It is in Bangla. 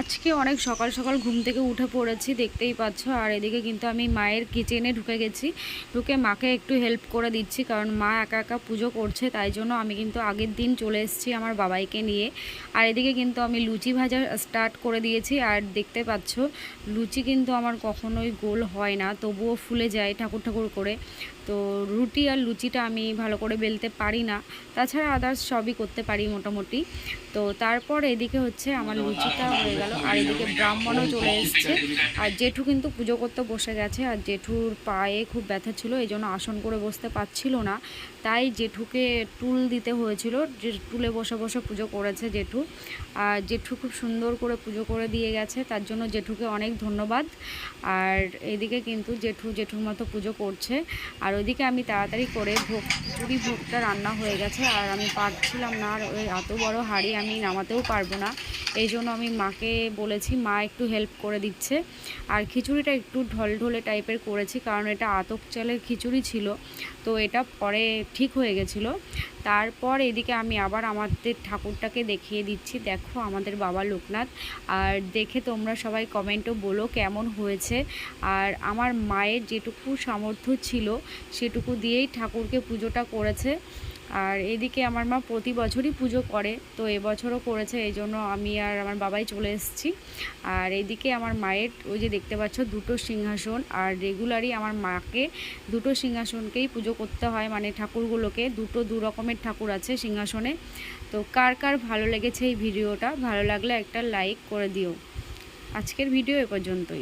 আজকে অনেক সকাল সকাল ঘুম থেকে উঠে পড়েছি দেখতেই পাচ্ছ। আর এদিকে কিন্তু আমি মায়ের কিচেনে ঢুকে গেছি। ঢুকে মাকে একটু হেল্প করে দিচ্ছি কারণ মা একা একা পুজো করছে তাই জন্য আমি কিন্তু আগের দিন চলে এসেছি আমার বাবাইকে নিয়ে। আর এদিকে কিন্তু আমি লুচি ভাজা স্টার্ট করে দিয়েছি আর দেখতে পাচ্ছ লুচি কিন্তু আমার কখনোই গোল হয় না তবুও ফুলে যায় ঠাকুর ঠাকুর করে। তো রুটি আর লুচিটা আমি ভালো করে বেলতে পারি না তাছাড়া আদার্স সবই করতে পারি মোটামুটি। তো তারপর এদিকে হচ্ছে আমার লুচিটা হয়ে গেল, আর এদিকে ব্রাহ্মণও চলে এসছে। আর জেঠু কিন্তু পুজো করতে বসে গেছে, আর জেঠুর পায়ে খুব ব্যথা ছিল, এই জন্য আসন করে বসতে পারছিল না। তাই জেঠুকে টুল দিতে হয়েছিল, যে টুলে বসে বসে পুজো করেছে জেঠু। আর জেঠু খুব সুন্দর করে পুজো করে দিয়ে গেছে, তার জন্য জেঠুকে অনেক ধন্যবাদ। আর এদিকে কিন্তু জেঠু জেঠুর মতো পুজো করছে। আর ওইদিকে আমি তাড়াতাড়ি করে ভোগ খিচুড়ি ভোগটা রান্না হয়ে গেছে, আর আমি পারছিলাম না, আর ওই এত বড় হাঁড়ি আমি নামাতেও পারব না। এই জন্য আমি মাকে বলেছি, মা একটু হেল্প করে দিচ্ছে। আর খিচুড়িটা একটু ঢলঢলে টাইপের করেছি, কারণ এটা আতক চালের খিচুড়ি ছিল। তো এটা পরে ঠিক হয়ে গেছিল। তারপর এদিকে আমি আবার আমাদের ঠাকুরটাকে দেখিয়ে দিচ্ছি। দেখো আমাদের বাবা লোকনাথ। আর দেখে তোমরা সবাই কমেন্টও বলো কেমন হয়েছে। আর আমার মায়ের যেটুকু সামর্থ্য ছিল, সেটুকু দিয়েই ঠাকুরকে পুজোটা করেছে। আর এদিকে আমার মা প্রতি বছরই পুজো করে, তো এবছরও করেছে এই জন্য আমি আর আমার বাবাই চলে এসেছি। আর এদিকে আমার মায়ের, ওই যে দেখতে পাচ্ছ, দুটো সিংহাসন, আর রেগুলারই আমার মাকে দুটো সিংহাসনকেই পুজো করতে হয় মানে ঠাকুরগুলোকে, দুটো দু রকমের ঠাকুর আছে সিংহাসনে। তো কার কার ভালো লেগেছে এই ভিডিওটা, ভালো লাগলে একটা লাইক করে দিও। আজকের ভিডিও এ পর্যন্তই।